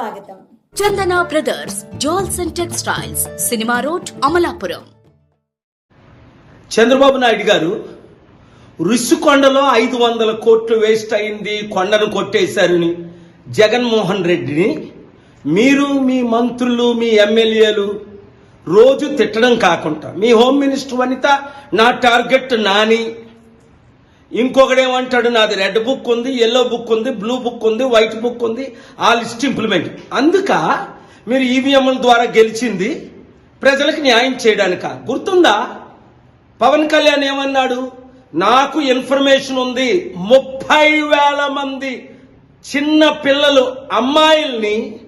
స్వాగతం. Chandana brothers jewels and textiles cinema road Amalapuram. Chandrababu Naidu garu రుషికొండలో ఐదు వందల కోట్లు వేస్ట్ అయింది కొండను కొట్టేశారని జగన్మోహన్ రెడ్డిని మీరు మీ మంత్రులు మీ ఎమ్మెల్యేలు రోజు తిట్టడం కాకుండా మీ హోమ్ మినిస్టర్ వనిత నా టార్గెట్ నాని ఇంకొకడేమంటాడు నాది రెడ్ బుక్ ఉంది ఎల్లో బుక్ ఉంది బ్లూ బుక్ ఉంది వైట్ బుక్ ఉంది ఆ లిస్ట్ ఇంప్లిమెంట్ అందుక మీరు ఈవీఎంల ద్వారా గెలిచింది ప్రజలకు న్యాయం చేయడానిక? గుర్తుందా? పవన్ కళ్యాణ్ ఏమన్నాడు? నాకు ఇన్ఫర్మేషన్ ఉంది ముప్పై వేల మంది చిన్న పిల్లలు అమ్మాయిల్ని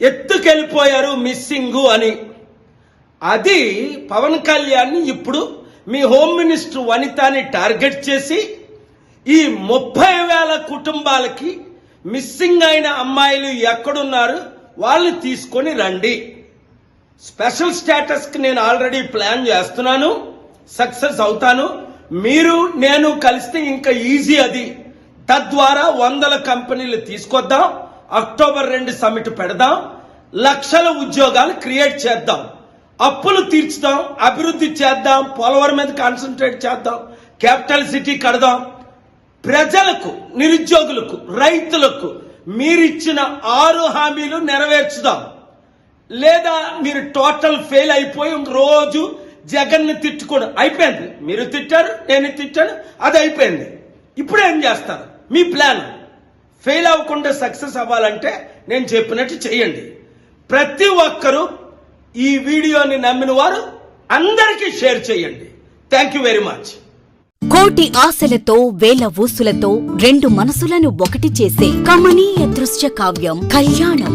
ఎత్తుకెళ్ళిపోయారు మిస్సింగ్ అని. అది పవన్ కళ్యాణ్ ఇప్పుడు మీ హోమ్ మినిస్టర్ వనితాని టార్గెట్ చేసి ఈ ముప్పై వేల కుటుంబాలకి మిస్సింగ్ అయిన అమ్మాయిలు ఎక్కడున్నారు వాళ్ళని తీసుకొని రండి. స్పెషల్ స్టేటస్కి నేను ఆల్రెడీ ప్లాన్ చేస్తున్నాను. సక్సెస్ అవుతాను. మీరు నేను కలిస్తే ఇంకా ఈజీ అది. తద్వారా వందల కంపెనీలు తీసుకొద్దాం. అక్టోబర్ రెండు సమిట్ పెడదాం. లక్షల ఉద్యోగాలు క్రియేట్ చేద్దాం. అప్పులు తీర్చుదాం అభివృద్ధి చేద్దాం పోలవరం మీద కాన్సన్ట్రేట్ చేద్దాం క్యాపిటల్ సిటీ కడదాం. ప్రజలకు నిరుద్యోగులకు రైతులకు మీరిచ్చిన ఆరు హామీలు నెరవేర్చుదాం. లేదా మీరు టోటల్ ఫెయిల్ అయిపోయి రోజు జగన్ని తిట్టుకోవడం. అయిపోయింది. మీరు తిట్టారు నేను తిట్టాను అది అయిపోయింది. ఇప్పుడు ఏం చేస్తారు? మీ ప్లాన్ ఫెయిల్ అవ్వకుండా సక్సెస్ అవ్వాలంటే నేను చెప్పినట్టు చేయండి. ప్రతి ఒక్కరూ ఈ వీడియోని నమ్మిన వారు అందరికీ షేర్ చేయండి. థ్యాంక్ యూ వెరీ మచ్ కోటి ఆశలతో వేల ఊసులతో రెండు మనసులను ఒకటి చేసే కమనీయ దృశ్య కావ్యం కళ్యాణం.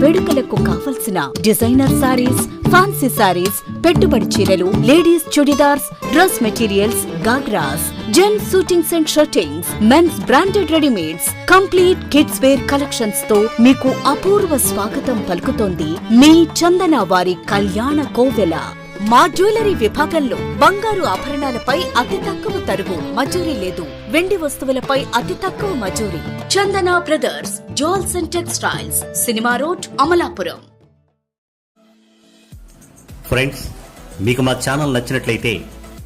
వేడుకలకు కావలసిన డిజైనర్ సారీస్ ఫ్యాన్సీ సారీస్ పెట్టుబడి చీరలు ladies churidars dress materials ghagras gents suitings and shirtings men's branded readymades complete kids wear కలెక్షన్స్తో మీకు అపూర్వ స్వాగతం పలుకుతోంది మీ చందన వారి కళ్యాణ కోవెల. మా జ్యువెలరీ విభాగంలో బంగారు ఆభరణాలపై అతి తక్కువ తరుగు మజూరీ లేదు. వెండి వస్తువులపై అతి తక్కువ మజూరీ. Chandana brothers jewels and textiles cinema road Amalapuram. Friends మీకు మా ఛానల్ నచ్చినట్లయితే